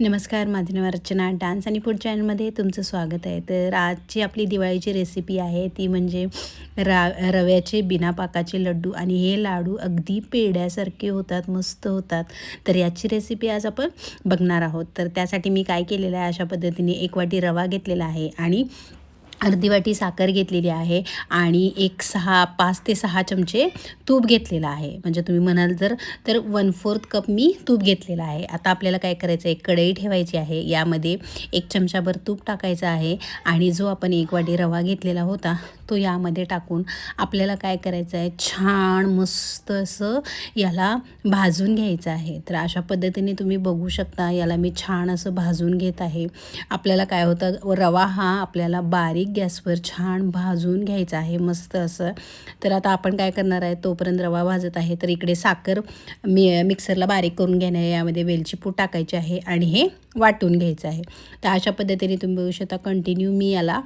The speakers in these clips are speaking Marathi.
नमस्कार माझं नाव अर्चना. डान्स आणि फूड चॅनलमध्ये तुमचं स्वागत आहे. तर आजची आपली दिवाळीची रेसिपी आहे ती म्हणजे रा रव्याचे बिना पाकाचे लड्डू आणि हे लाडू अगदी पेड्यासारखे होतात मस्त होतात. तर याची रेसिपी आज आपण बघणार आहोत. तर त्यासाठी मी काय केलेलं आहे अशा पद्धतीने एक वाटी रवा घेतलेला आहे आणि अर्धी वाटी साखर घेतलेली आहे आणि एक सहा पाच ते सहा चमचे तूप घेतलेलं आहे. म्हणजे तुम्ही म्हणाल जर तर वन फोर्थ कप मी तूप घेतलेलं आहे. आता आपल्याला काय करायचं आहे कढई ठेवायची आहे. यामध्ये एक चमचाभर तूप टाकायचं आहे. आणि जो आपण एक वाटी रवा घेतलेला होता तो यामध्ये टाकून आपल्याला काय करायचं आहे? छान मस्त असं याला भाजून घ्यायचं आहे. तर अशा पद्धतीने तुम्ही बघू शकता याला मी छान असं भाजून घेत आहे. आपल्याला काय होतं? रवा हा आपल्याला बारीक गॅसवर छान भाजून घ्यायचा आहे. मस्त असं. तर आता आपण काय करणार आहे? तोपर्यंत रवा भाजत आहे. तर इकडे साखर मी मिक्सरला बारीक करून घेणे यामध्ये वेलची पूड टाकायची आहे आणि हे वाटून घ्यायचं आहे. तर अशा पद्धतीने तुम्ही बघू शकता. कंटिन्यू मी याला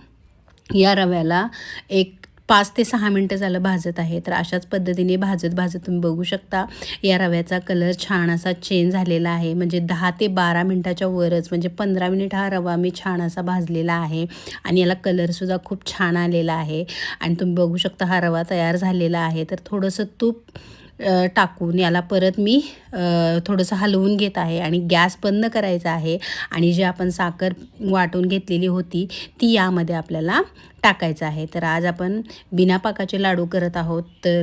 या रव्याला एक पाच ते सहा मिनटं झालं भाजत आहे तर अशाच पद्धतीने भाजत भाजत तुम्ही बघू शकता. या रव्याचा कलर छान असा चेंज झालेला आहे. म्हणजे दहा ते बारा मिनटाच्या वरच म्हणजे पंधरा मिनिट हा रवा मी छान असा भाजलेला आहे. आणि याला कलरसुद्धा खूप छान आलेला आहे. आणि तुम्ही बघू शकता हा रवा तयार झालेला आहे. तर थोडंसं तूप टाकून याला परत मी थोडंसं हलवून घेत आहे आणि गॅस बंद करायचा आहे. आणि जे आपण साखर वाटून घेतलेली होती ती यामध्ये आपल्याला टाकायचं आहे. तर आज आपण बिना पाकाचे लाडू करत आहोत. तर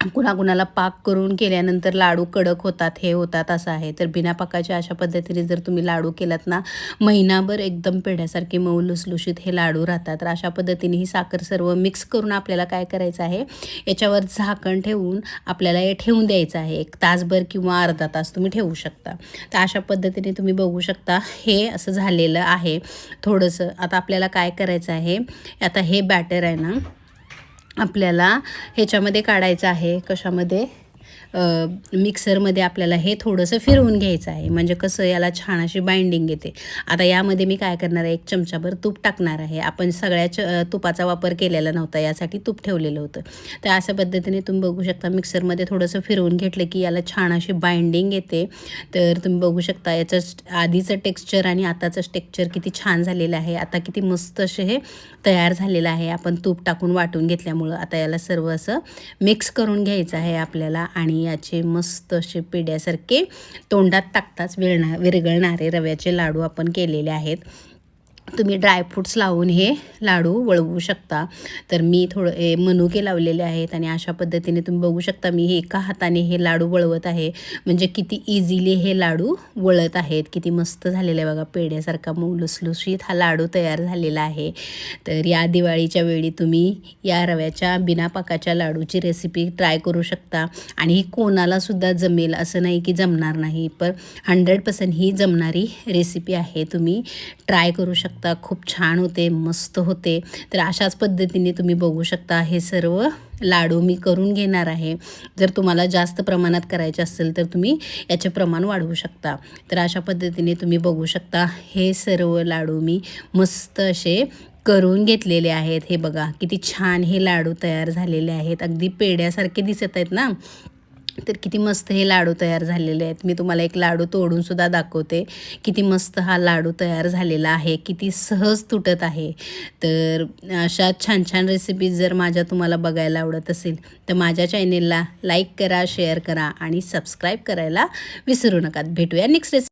कुणाकुणाला पाक करून केल्यानंतर लाडू कडक होतात हे होतात असं आहे. तर बिना पाकाच्या अशा पद्धतीने जर तुम्ही लाडू केलात ना महिनाभर एकदम पेढ्यासारखे मऊ लुसलुशीत हे लाडू राहतात. तर अशा पद्धतीने ही साखर सर्व मिक्स करून आपल्याला काय करायचं आहे याच्यावर झाकण ठेवून आपल्याला हे ठेवून द्यायचं आहे. एक तासभर किंवा अर्धा तास तुम्ही ठेवू शकता. तर अशा पद्धतीने तुम्ही बघू शकता हे असं झालेलं आहे. थोडंसं आता आपल्याला काय करायचं आहे आता हे बॅटर आहे ना आपल्याला ह्याच्यामध्ये काढायचं आहे कशामध्ये? मिक्सरमध्ये आपल्याला हे थोडंसं फिरवून घ्यायचं आहे. म्हणजे कसं याला छान अशी बाइंडिंग येते. आता यामध्ये मी काय करणार आहे? एक चमचाभर तूप टाकणार आहे. आपण सगळ्या च तुपाचा वापर केलेला नव्हता. यासाठी तूप ठेवलेलं होतं. तर अशा पद्धतीने तुम्ही बघू शकता मिक्सरमध्ये थोडंसं फिरवून घेतलं की याला छान अशी बाइंडिंग येते. तर तुम्ही बघू शकता याचं आधीचं टेक्स्चर आणि आताचं टेक्स्चर किती छान झालेलं आहे. आता किती मस्त असे हे तयार झालेलं आहे. आपण तूप टाकून वाटून घेतल्यामुळं आता याला सर्व असं मिक्स करून घ्यायचं आहे आपल्याला आणि याचे मस्त असे पेड्यासारखे तोंडात टाकताच विरणार विरघळणारे रव्याचे लाडू आपण केलेले आहेत. तुम्ही ड्रायफ्रूट्स लावून हे लाडू वळवू शकता. तर मी थोडं हे मनुके लावलेले आहेत आणि अशा पद्धतीने तुम्ही बघू शकता मी हे एका हाताने हे लाडू वळवत आहे. म्हणजे किती इझिली हे लाडू वळत आहेत. किती मस्त झालेलं आहे बघा पेढ्यासारखा मग लुसलुशीत हा लाडू तयार झालेला आहे. तर या दिवाळीच्या वेळी तुम्ही या रव्याच्या बिना पाकाच्या लाडूची रेसिपी ट्राय करू शकता. आणि ही कोणालासुद्धा जमेल असं नाही की जमणार नाही. पण हंड्रेड पर्सेंट ही जमणारी रेसिपी आहे. तुम्ही ट्राय करू शकता. शकता खूप छान होते मस्त होते. तर अशाच पद्धतीने तुम्ही बघू शकता हे सर्व लाडू मी करून घेणार आहे. जर तुम्हाला जास्त प्रमाणात करायचे असेल तर तुम्ही याचे प्रमाण वाढवू शकता. तर अशा पद्धतीने तुम्ही बघू शकता हे सर्व लाडू मी मस्त असे करून घेतलेले आहेत. हे बघा किती छान हे लाडू तयार झालेले आहेत. अगदी पेड्यासारखे दिसत आहेत ना? तर किती मस्त हे लाडू तयार झालेले आहेत. मी तुम्हाला एक लाडू तोडूनसुद्धा दाखवते. किती मस्त हा लाडू तयार झालेला आहे. किती सहज तुटत आहे. तर अशा छान छान रेसिपीज जर माझ्या तुम्हाला बघायला आवडत असेल तर माझ्या चॅनेलला लाईक करा शेअर करा आणि सबस्क्राईब करायला विसरू नका. भेटूया नेक्स्ट रेसिपी